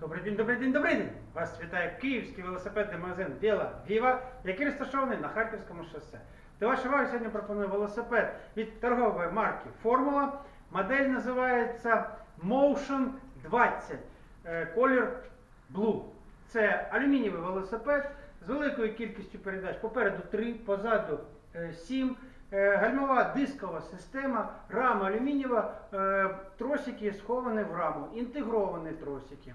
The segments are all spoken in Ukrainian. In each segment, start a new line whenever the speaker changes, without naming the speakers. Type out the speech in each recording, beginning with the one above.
Добрий день, добрий день, добрий день! Вас вітає київський велосипедний магазин Біла Віва, який розташований на Харківському шосе. До вашої уваги сьогодні пропоную велосипед від торгової марки Формула. Модель називається Motion 20. Е, Колір Blue. Це алюмінієвий велосипед з великою кількістю передач. Попереду 3, позаду 7. Гальмова дискова система, рама алюмінієва, е, тросики сховані в раму, інтегровані тросики.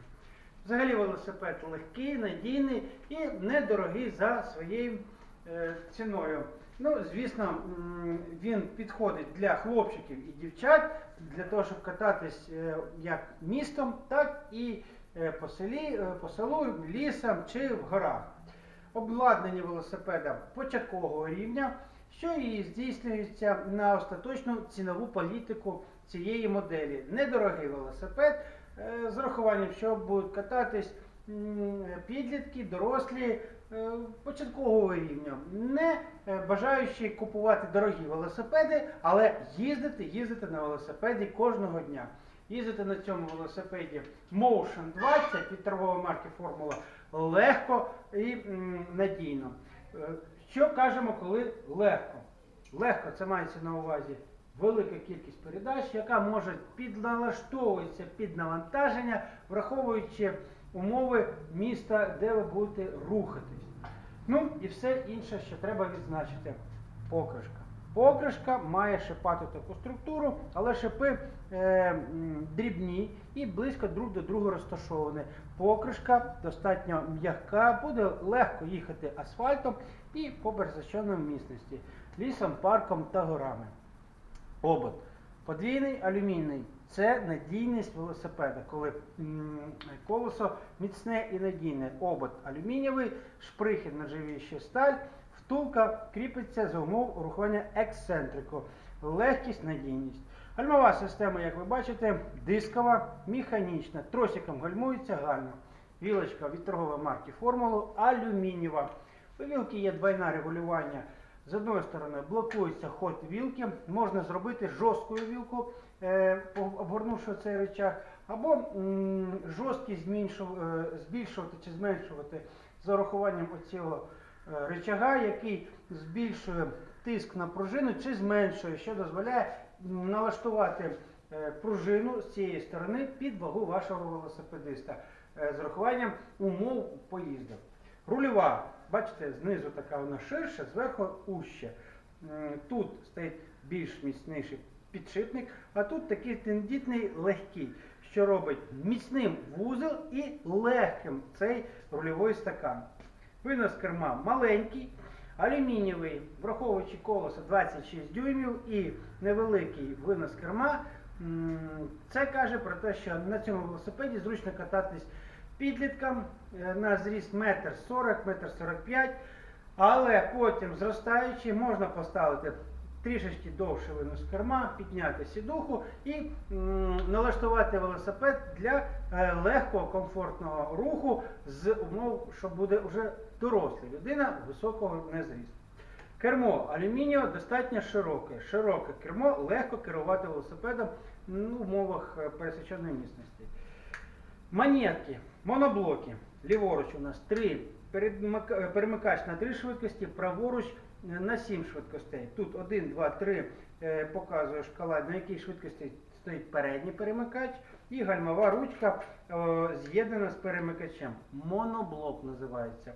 Взагалі велосипед легкий, надійний і недорогий за своєю е, ціною. Ну, звісно, він підходить для хлопчиків і дівчат для того, щоб кататись е, як містом, так і е, по селі, по селу, лісом чи в горах. Обладнання велосипеда початкового рівня, що і здійснюється на остаточну цінову політику цієї моделі. Недорогий велосипед з урахуванням, що будуть кататись підлітки, дорослі е, початкового рівня, не е, бажаючи купувати дорогі велосипеди, але їздити, їздити на велосипеді кожного дня. Їздити на цьому велосипеді Motion 20 від торгової марки Формула легко і надійно. Е, Що кажемо, коли легко? Легко це мається на увазі велика кількість передач, яка може підналаштовуватися під навантаження, враховуючи умови міста, де ви будете рухатись. Ну і все інше, що треба відзначити. Покришка. Покришка має шипату таку структуру, але шипи е, дрібні і близько друг до друга розташовані. Покришка достатньо м'яка, буде легко їхати асфальтом і по беззащеній місності, лісом, парком та горами. Обод. Подвійний алюміній це надійність велосипеда, коли колесо міцне і надійне. Обод алюмінієвий, шприхи нержавіюча сталь, втулка кріпиться за умов урахування ексцентрику. Легкість, надійність. Гальмова система, як ви бачите, дискова, механічна, тросиком гальмується гально. Вілочка від торгової марки Формулу алюмінієва. У вілки є двойне регулювання. З одної сторони блокується ход вілки, можна зробити жорсткою вілку, е, обгорнувши цей речах, або жорсткість е, збільшувати чи зменшувати за урахуванням оцього е, речага, який збільшує тиск на пружину чи зменшує, що дозволяє налаштувати пружину з цієї сторони під вагу вашого велосипедиста з урахуванням умов поїзду. Рульова, бачите, знизу така вона ширша, зверху. М, Тут стоїть більш міцніший підшипник, а тут такий тендітний легкий, що робить міцним вузол і легким цей рульовий стакан. Винос керма маленький, алюмінієвий, враховуючи колесо 26 дюймів і невеликий винос керма. Це каже про те, що на цьому велосипеді зручно кататись підліткам е, на зріст метр 40, метр але потім зростаючи можна поставити трішечки довше винос керма, підняти сідуху і налаштувати велосипед для е, легкого комфортного руху з умов, що буде вже доросла людина високого незрісту. Кермо алюмінієве достатньо широке. Широке кермо легко керувати велосипедом ну, в умовах е, пересеченої місності. Монетки, моноблоки. Ліворуч у нас три е, перемикач на три швидкості, праворуч е, на сім швидкостей. Тут 1, 2, 3 е, показує шкала, на якій швидкості стоїть передній перемикач, і гальмова ручка е, з'єднана з перемикачем. Моноблок називається.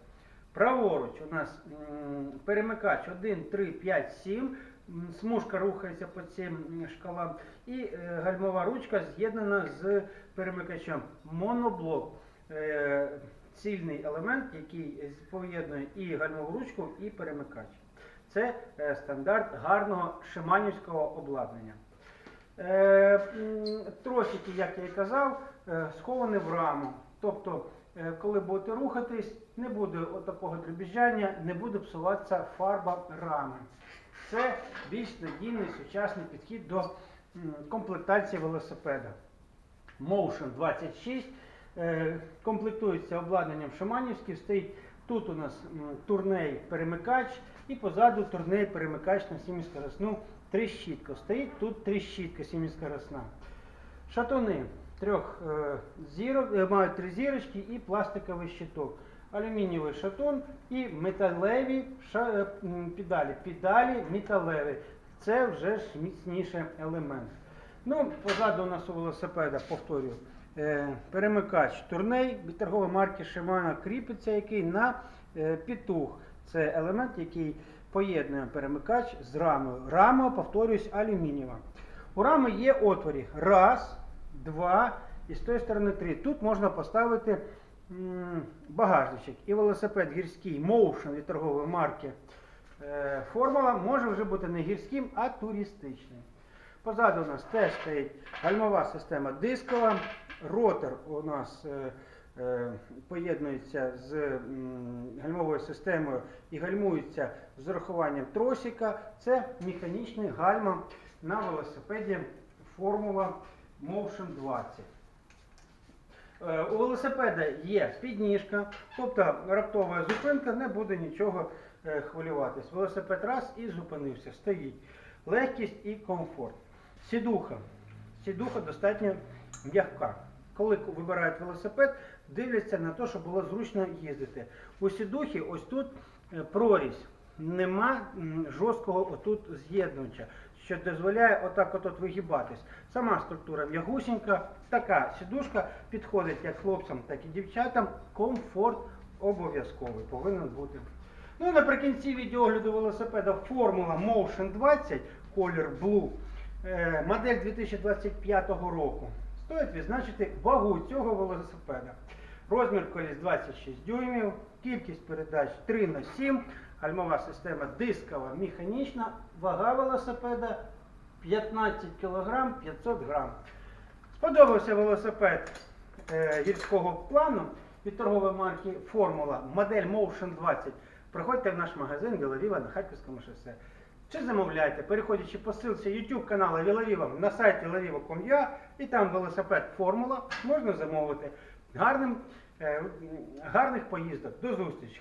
Праворуч у нас перемикач 1, 3, 5, 7. Смужка рухається по цим шкалам. І е, гальмова ручка з'єднана з перемикачем. Моноблок. Е, цільний елемент, який поєднує і гальмову ручку, і перемикач. Це е, стандарт гарного шиманівського обладнання. Тросики, як я і казав, сховані в раму. Тобто, коли будете рухатись, не буде такого дребіжання, не буде псуватися фарба рами. Це більш надійний сучасний підхід до комплектації велосипеда. Motion 26 е, комплектується обладнанням Шиманівським. Стоїть тут у нас турней перемикач і позаду турней перемикач на сіміскоросну трещітка. Стоїть тут трещітка сіміскоросна. Шатуни. Трьох е, зірок, е, мають три зірочки і пластиковий щиток. Алюмінієвий шатун і металеві е, педалі. Педалі металеві. Це вже ж міцніший елемент. Ну, позаду у нас у велосипеда, повторюю, перемикач турней від торгової марки Shimano кріпиться, який на петух. Це елемент, який поєднує перемикач з рамою. Рама, повторюсь, алюмінієва. У рами є отворі. Раз, два і з тої сторони три. Тут можна поставити багажничок. І велосипед гірський Motion від торгової марки е, Формула може вже бути не гірським, а туристичним. Позаду у нас теж стоїть гальмова система дискова. Ротор у нас е, е, поєднується з гальмовою системою і гальмується з урахуванням тросика. Це механічний гальма на велосипеді Формула Motion 20. Е, У велосипеда є підніжка, тобто раптова зупинка, не буде нічого е, хвилюватись. Велосипед раз і зупинився, стоїть. Легкість і комфорт. Сідуха. Сідуха достатньо м'яка. Коли вибирають велосипед, дивляться на те, щоб було зручно їздити. У сідухі ось тут е, прорізь. Нема жорсткого отут з'єднувача, що дозволяє отак от вигибатись. Сама структура м'ягусінька, така сідушка підходить як хлопцям, так і дівчатам. Комфорт обов'язковий повинен бути. Ну і наприкінці відеогляду велосипеда Формула Motion 20, колір Blue, е, модель 2025 року. Стоїть відзначити вагу цього велосипеда. Розмір коліс 26 дюймів, кількість передач 3 на 7, гальмова система дискова, механічна, вага велосипеда 15 кг 500 г. Сподобався велосипед е, гірського плану від торгової марки Формула, модель Motion 20. Приходьте в наш магазин Віловіва на Харківському шосе. Чи замовляйте, переходячи по ссылці YouTube каналу Віловіва на сайті laviva.com.ua і там велосипед Формула можна замовити. Гарним, е, гарних поїздок. До зустрічі!